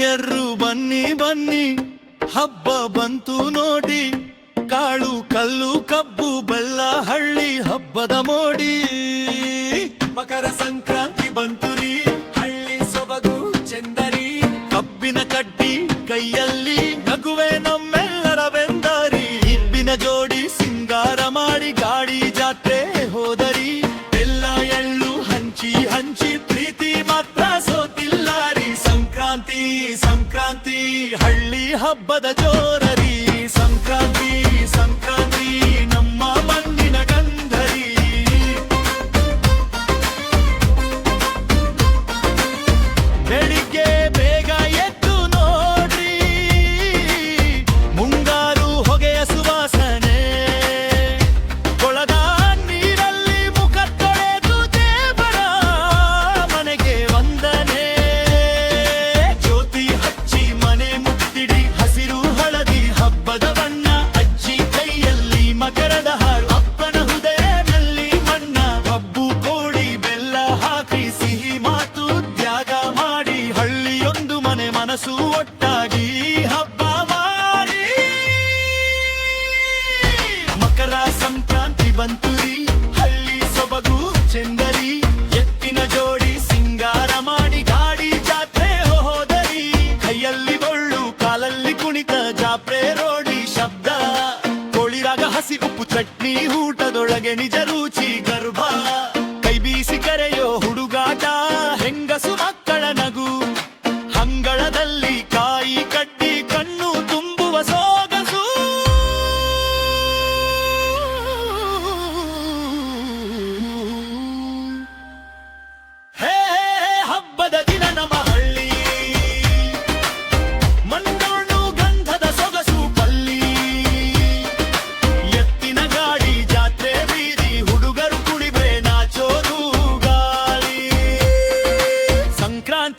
ಬನ್ನಿ ಬನ್ನಿ ಹಬ್ಬ ಬಂತು ನೋಡಿ. ಕಾಳು ಕಲ್ಲು ಕಬ್ಬು ಬೆಲ್ಲ ಹಳ್ಳಿ ಹಬ್ಬದ ಮೋಡಿ. ಮಕರ ಸಂಕ್ರಾಂತಿ ಬಂತು ರೀ. ಹಳ್ಳಿ ಸೊಬಗು ಚೆಂದರಿ. ಕಬ್ಬಿನ ಕಡ್ಡಿ ಕೈಯಲ್ಲಿ ನಗುವೆ ನಮ್ಮೆಲ್ಲರ ಬೆಂದರಿ. ಇಬ್ಬಿನ ಜೋಡಿ ಸಿಂಗಾರ ಮಾಡಿ ಗಾಡಿ ಜಾತ್ರೆ ಹೋದರಿ. ಎಲ್ಲ ಎಳ್ಳು ಹಂಚಿ ಹಂಚಿ ಹಬ್ಬದ ಜೋರರಿ ಸಂಕ್ರಾಂತಿ ಸಂಕ್ರಾಂತಿ ಸಂಕ್ರಾಂತಿ ಬಂತು ರೀ ಹಳ್ಳಿ ಸೊಬಗು ಚೆಂದರಿ ಎತ್ತಿನ ಜೋಡಿ ಸಿಂಗಾರ ಮಾಡಿ ಗಾಡಿ ಜಾತ್ರೆ ಹೋದರಿ ಕೈಯಲ್ಲಿ ಬೊಳ್ಳು, ಕಾಲಲ್ಲಿ ಕುಣಿತ ಜಾತ್ರೆ ರೋಡಿ ಶಬ್ದ. ಕೋಳಿರಾಗ ಹಸಿ ಉಪ್ಪು, ಚಟ್ನಿ ಊಟದೊಳಗೆ ನಿಜ ರುಚಿ, ಗರ್ಭ.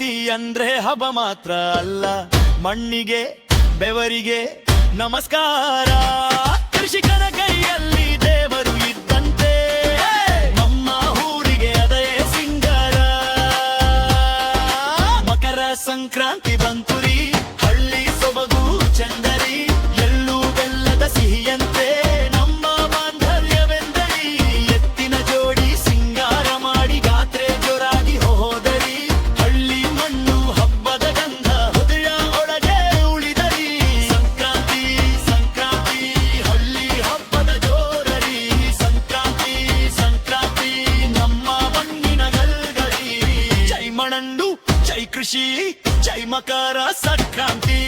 ಸಂಕ್ರಾಂತಿ ಅಂದ್ರೆ ಹಬ್ಬ ಮಾತ್ರ ಅಲ್ಲ, ಮಣ್ಣಿಗೆ, ಬೆವರಿಗೆ ನಮಸ್ಕಾರ. ಕೃಷಿಕನ ಕೈಯಲ್ಲಿ ದೇವರು ಇದ್ದಂತೆ, ನಮ್ಮ ಊರಿಗೆ ಅದೇ ಸಿಂಗಾರ. ಮಕರ ಸಂಕ್ರಾಂತಿ పన్నెండు జై కృషి జై మకర సంక్రాంతి.